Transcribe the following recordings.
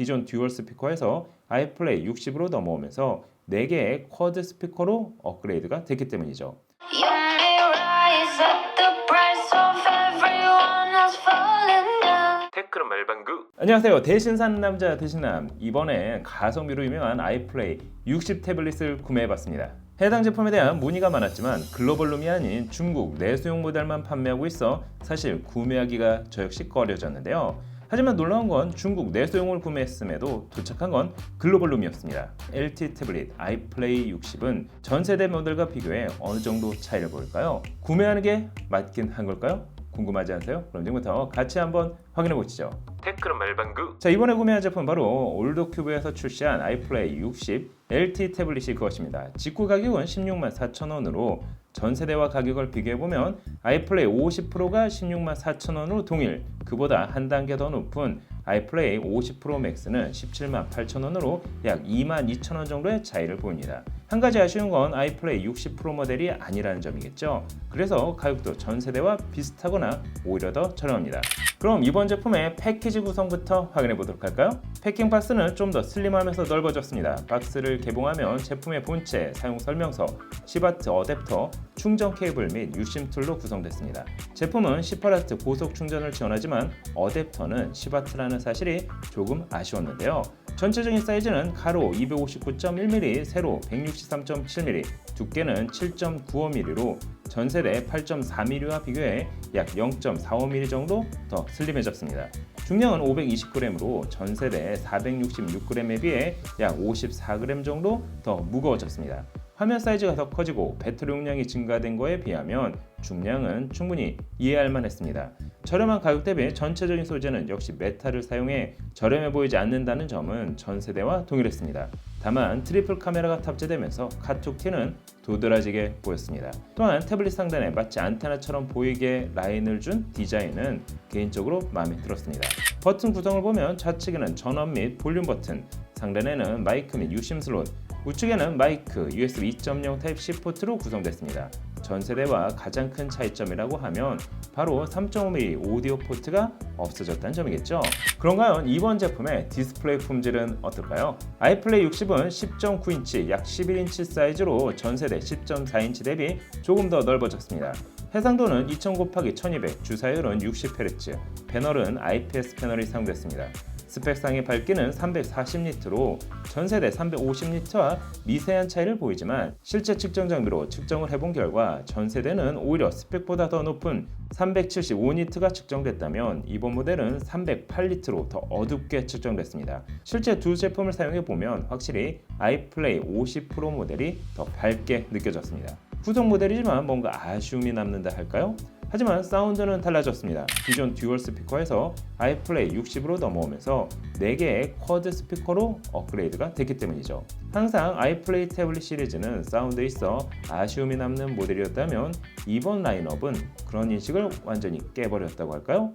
기존 듀얼 스피커에서 아이플레이 60으로 넘어오면서 4개의 쿼드 스피커로 업그레이드가 됐기 때문이죠. 말방구 안녕하세요. 대신 사는 남자 대신남. 이번에 가성비로 유명한 아이플레이 60 태블릿을 구매해봤습니다. 해당 제품에 대한 문의가 많았지만 글로벌룸이 아닌 중국 내수용 모델만 판매하고 있어 사실 구매하기가 저 역시 꺼려졌는데요 하지만 놀라운 건 중국 내수용을 구매했음에도 도착한 건 글로벌 룸이었습니다. LT 태블릿 아이플레이 60은 전 세대 모델과 비교해 어느 정도 차이를 보일까요? 구매하는 게 맞긴 한 걸까요? 궁금하지 않으세요? 그럼 지금부터 같이 한번 확인해 보시죠. 테크로 말방구. 자 이번에 구매한 제품 바로 올드큐브에서 출시한 아이플레이 60 LT 태블릿이 그것입니다. 직구 가격은 16만 4천 원으로 전 세대와 가격을 비교해 보면 아이플레이 50 프로가 16만 4천 원으로 동일. 그보다 한 단계 더 높은 아이플레이 50 프로 맥스는 17만 8천 원으로 약 2만 2천 원 정도의 차이를 보입니다. 한 가지 아쉬운 건 아이플레이 60 프로 모델이 아니라는 점이겠죠. 그래서 가격도 전 세대와 비슷하거나 오히려 더 저렴합니다. 그럼 이번 제품의 패키지 구성부터 확인해 보도록 할까요? 패킹 박스는 좀 더 슬림하면서 넓어졌습니다. 박스를 개봉하면 제품의 본체, 사용 설명서, 시바트 어댑터, 충전 케이블 및 유심 툴로 구성됐습니다. 제품은 18W 고속 충전을 지원하지만 어댑터는 시바트라는 사실이 조금 아쉬웠는데요. 전체적인 사이즈는 가로 259.1mm, 세로 163.7mm, 두께는 7.95mm로 전 세대 8.4mm와 비교해 약 0.45mm 정도 더 슬림해졌습니다. 중량은 520g으로 전 세대 466g에 비해 약 54g 정도 더 무거워졌습니다. 화면 사이즈가 더 커지고 배터리 용량이 증가된 거에 비하면 중량은 충분히 이해할 만했습니다. 저렴한 가격 대비 전체적인 소재는 역시 메탈을 사용해 저렴해 보이지 않는다는 점은 전 세대와 동일했습니다. 다만 트리플 카메라가 탑재되면서 카툭 티는 도드라지게 보였습니다. 또한 태블릿 상단에 마치 안테나처럼 보이게 라인을 준 디자인은 개인적으로 마음에 들었습니다. 버튼 구성을 보면 좌측에는 전원 및 볼륨 버튼, 상단에는 마이크 및 유심 슬롯, 우측에는 마이크, USB 2.0 타입C 포트로 구성됐습니다. 전 세대와 가장 큰 차이점이라고 하면 바로 3.5mm 오디오 포트가 없어졌다는 점이겠죠. 그런가요? 이번 제품의 디스플레이 품질은 어떨까요? 아이플레이 60은 10.9인치, 약 11인치 사이즈로 전 세대 10.4인치 대비 조금 더 넓어졌습니다. 해상도는 2000 곱하기 1200, 주사율은 60Hz, 패널은 IPS 패널이 사용됐습니다. 스펙상의 밝기는 340니트로 전세대 350니트와 미세한 차이를 보이지만 실제 측정 장비로 측정을 해본 결과 전세대는 오히려 스펙보다 더 높은 375니트가 측정됐다면 이번 모델은 308니트로 더 어둡게 측정됐습니다. 실제 두 제품을 사용해 보면 확실히 아이플레이 50 프로 모델이 더 밝게 느껴졌습니다. 후속 모델이지만 뭔가 아쉬움이 남는다 할까요? 하지만 사운드는 달라졌습니다. 기존 듀얼 스피커에서 아이플레이 60으로 넘어오면서 4개의 쿼드 스피커로 업그레이드가 됐기 때문이죠. 항상 아이플레이 태블릿 시리즈는 사운드에 있어 아쉬움이 남는 모델이었다면 이번 라인업은 그런 인식을 완전히 깨버렸다고 할까요?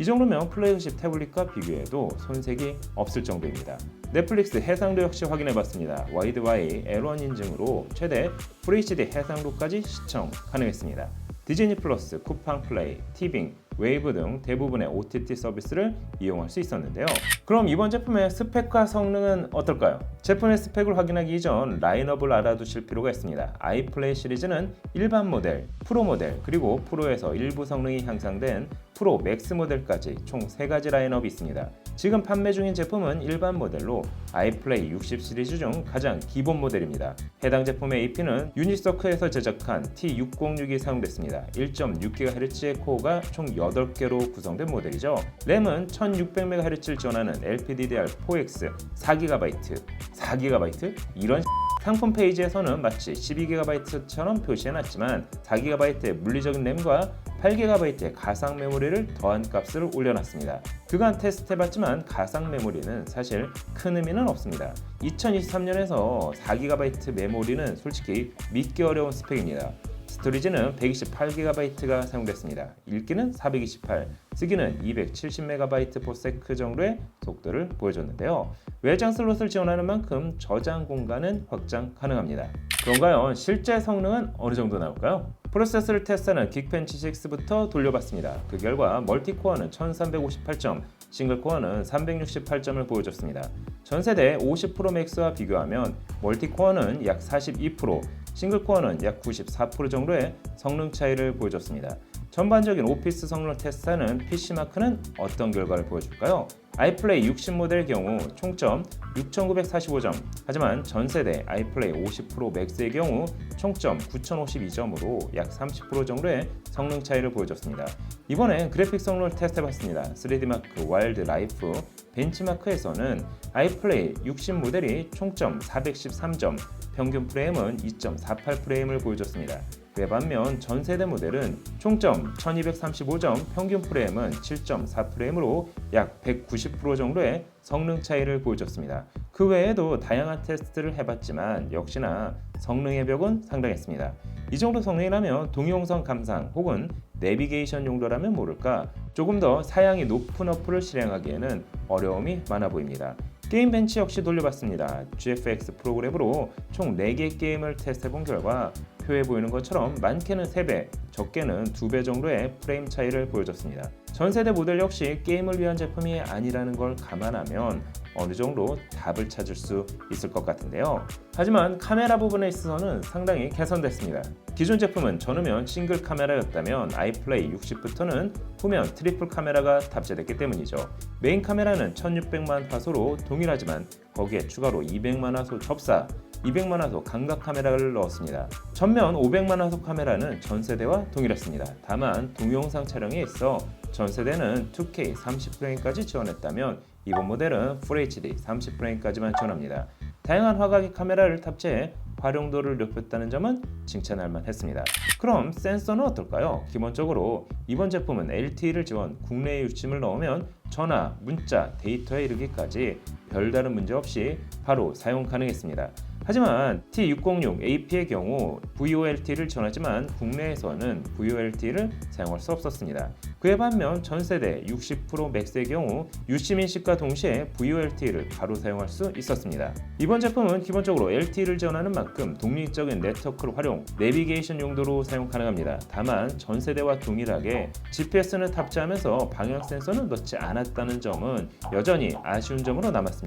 이 정도면 플래그십 태블릿과 비교해도 손색이 없을 정도입니다. 넷플릭스 해상도 역시 확인해봤습니다. 와이드와이 L1 인증으로 최대 FHD 해상도까지 시청 가능했습니다. 디즈니 플러스, 쿠팡 플레이, 티빙, 웨이브 등 대부분의 OTT 서비스를 이용할 수 있었는데요. 그럼 이번 제품의 스펙과 성능은 어떨까요? 제품의 스펙을 확인하기 이전 라인업을 알아두실 필요가 있습니다. 아이플레이 시리즈는 일반 모델, 프로 모델, 그리고 프로에서 일부 성능이 향상된 프로 맥스 모델까지 총 3가지 라인업이 있습니다. 지금 판매 중인 제품은 일반 모델로 아이플레이 60 시리즈 중 가장 기본 모델입니다. 해당 제품의 AP는 유니서크에서 제작한 T606이 사용됐습니다. 1.6GHz의 코어가 총 8개로 구성된 모델이죠. 램은 1600MHz를 지원하는 LPDDR4X 4GB, 4GB? 이런 상품 페이지에서는 마치 12GB처럼 표시해놨지만 4GB의 물리적인 램과 8GB의 가상 메모리를 더한 값을 올려놨습니다. 그간 테스트해봤지만 가상 메모리는 사실 큰 의미는 없습니다. 2023년에서 4GB 메모리는 솔직히 믿기 어려운 스펙입니다. 스토리지는 128GB가 사용됐습니다. 읽기는 428, 쓰기는 270MB/s 정도의 속도를 보여줬는데요. 외장 슬롯을 지원하는 만큼 저장 공간은 확장 가능합니다. 그런가요? 실제 성능은 어느 정도 나올까요? 프로세서를 테스트하는 긱벤치 6부터 돌려봤습니다. 그 결과 멀티코어는 1358점, 싱글코어는 368점을 보여줬습니다. 전세대 50% 맥스와 비교하면 멀티코어는 약 42%, 싱글코어는 약 94% 정도의 성능 차이를 보여줬습니다. 전반적인 오피스 성능을 테스트하는 PC마크는 어떤 결과를 보여줄까요? 아이플레이 60 모델의 경우 총점 6945점, 하지만 전 세대 아이플레이 50% 맥스의 경우 총점 9052점으로 약 30% 정도의 성능 차이를 보여줬습니다. 이번엔 그래픽 성능을 테스트해봤습니다. 3D마크 와일드 라이프 벤치마크에서는 아이플레이 60 모델이 총점 413점, 평균 프레임은 2.48 프레임을 보여줬습니다. 그에 반면 전 세대 모델은 총점 1235점, 평균 프레임은 7.4 프레임으로 약 190% 정도의 성능 차이를 보여줬습니다. 그 외에도 다양한 테스트를 해봤지만 역시나 성능의 벽은 상당했습니다. 이 정도 성능이라면 동영상 감상 혹은 내비게이션 용도라면 모를까 조금 더 사양이 높은 어플을 실행하기에는 어려움이 많아 보입니다. 게임 벤치 역시 돌려봤습니다. GFX 프로그램으로 총 4개 게임을 테스트해본 결과 표에 보이는 것처럼 많게는 3배, 적게는 2배 정도의 프레임 차이를 보여줬습니다. 전 세대 모델 역시 게임을 위한 제품이 아니라는 걸 감안하면 어느 정도 답을 찾을 수 있을 것 같은데요. 하지만 카메라 부분에 있어서는 상당히 개선됐습니다. 기존 제품은 전후면 싱글 카메라였다면 아이플레이 60부터는 후면 트리플 카메라가 탑재됐기 때문이죠. 메인 카메라는 1600만 화소로 동일하지만 거기에 추가로 200만 화소 접사, 200만 화소 감각 카메라를 넣었습니다. 전면 500만 화소 카메라는 전세대와 동일했습니다. 다만 동영상 촬영에 있어 전세대는 2K 30프레임까지 지원했다면 이번 모델은 Full HD 30프레임까지만 지원합니다. 다양한 화각의 카메라를 탑재해 활용도를 높였다는 점은 칭찬할 만했습니다. 그럼 센서는 어떨까요? 기본적으로 이번 제품은 LTE를 지원, 국내에 유심을 넣으면 전화, 문자, 데이터에 이르기까지 별다른 문제 없이 바로 사용 가능했습니다. 하지만 T606AP의 경우 VoLT를 지원하지만 국내에서는 VoLT를 사용할 수 없었습니다. 그에 반면 전세대 60% 맥스의 경우 유심 인식과 동시에 VoLT를 바로 사용할 수 있었습니다. 이번 제품은 기본적으로 LTE를 지원하는 만큼 독립적인 네트워크를 활용, 내비게이션 용도로 사용 가능합니다. 다만 전세대와 동일하게 GPS는 탑재하면서 방향 센서는 넣지 않았다는 점은 여전히 아쉬운 점으로 남았습니다.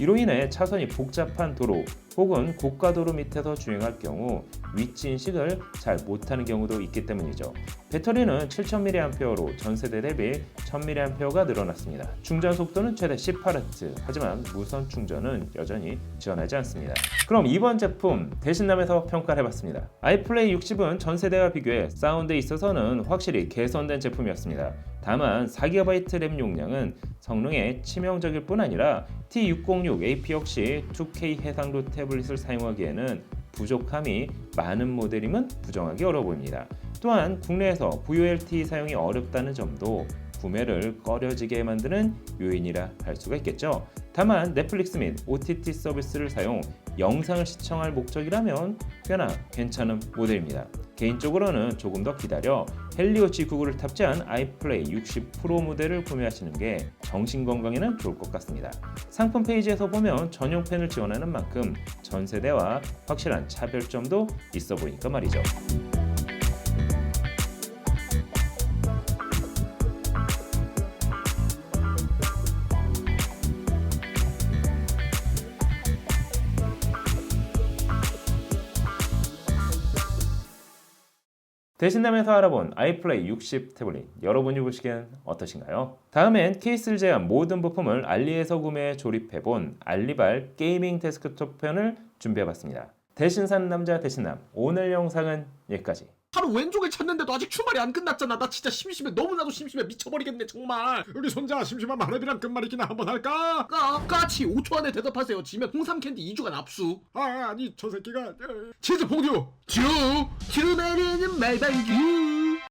이로 인해 차선이 복잡한 도로 혹은 고가도로 밑에서 주행할 경우 위치 인식을 잘 못하는 경우도 있기 때문이죠. 배터리는 7000mAh로 전세대 대비 1000mAh가 늘어났습니다. 충전 속도는 최대 18Hz, 하지만 무선 충전은 여전히 지원하지 않습니다. 그럼 이번 제품 대신남에서 평가를 해봤습니다. 아이플레이 60은 전세대와 비교해 사운드에 있어서는 확실히 개선된 제품이었습니다. 다만 4GB 램 용량은 성능에 치명적일 뿐 아니라 T606AP 역시 2K 해상도 태 블릿을 사용하기에는 부족함이 많은 모델임은 부정하기 어려워 보입니다. 또한 국내에서 VoLT 사용이 어렵다는 점도 구매를 꺼려지게 만드는 요인이라 할 수가 있겠죠. 다만 넷플릭스 및 OTT 서비스를 사용, 영상을 시청할 목적이라면 꽤나 괜찮은 모델입니다. 개인적으로는 조금 더 기다려 헬리오 G99를 탑재한 아이플레이 60 프로 모델을 구매하시는 게 정신 건강에는 좋을 것 같습니다. 상품 페이지에서 보면 전용 펜을 지원하는 만큼 전 세대와 확실한 차별점도 있어 보니까 말이죠. 대신남에서 알아본 아이플레이 60 태블릿 여러분이 보시기엔 어떠신가요? 다음엔 케이스를 제한 모든 부품을 알리에서 구매해 조립해본 알리발 게이밍 데스크톱 편을 준비해봤습니다. 대신 사는 남자 대신남 오늘 영상은 여기까지 하루 왼쪽을 찾는데도 아직 주말이 안 끝났잖아. 나 진짜 심심해. 너무나도 심심해. 미쳐버리겠네 정말. 우리 손자 심심한 마렵이랑 끝말잇기나 한번 할까? 까 까치 5초 안에 대답하세요. 지면 홍삼 캔디 2주간 압수. 아 아니 저 새끼가 어, 치즈 퐁듀 듀 뒤로 내리는 말방규